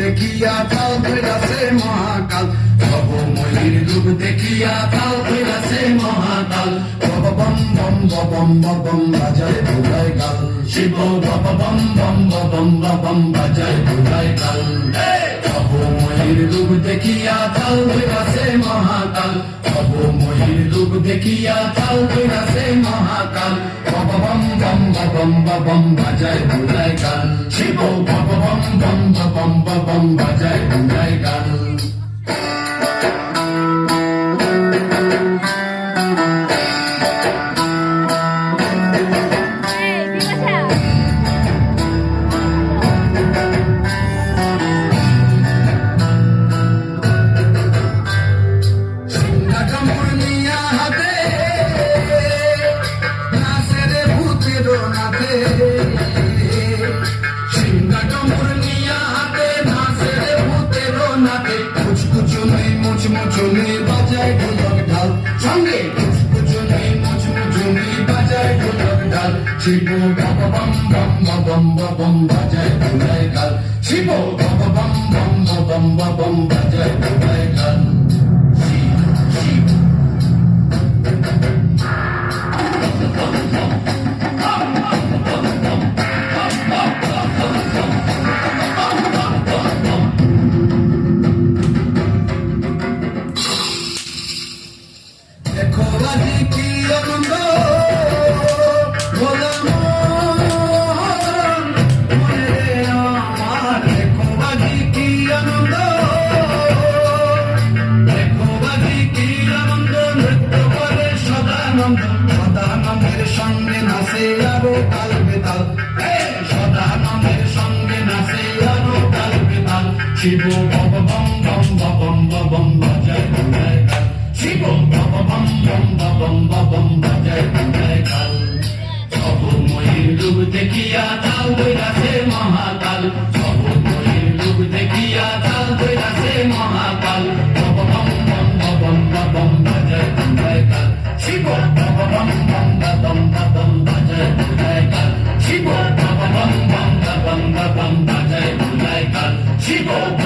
দেখিয়া তাও ফেরাছে মহাকাল। ভব ময়ূর রূপ দেখিয়া তাও ফেরাছে মহাকাল। ভব বম বম বম বম বাজায় ভুলাই গাল। শিব ভব বম বম বম বম বাজায় ভুলাই গাল। ভব ময়ূর রূপ দেখিয়া তাও ফেরাছে মহাকাল। ভব ময়ূর রূপ দেখিয়া তাল বিরাসে মহাকাল। বাবা বম বম বম বম বাজায় ভুলাই কাল শিব বাবা বম বম বম বম বাজায় ভুলাই গাল নাথে মুচমুচুনি বাজায় ঢোলক ঢাল সঙ্গে কুচকুচুনি মুচমুচুনি বাজায় ঢোলক ঢাল শিব বাবা বম বম বম বম বাজায় ভুলাই গাল শিব বাবা বম বম বম বম বাজায় ভুলাই শিব বম বম বম বম বম গান শিব বম বম বম বম বম বাজায় দেখিয়া তাল বৈরাসে মহাকাল। Oh.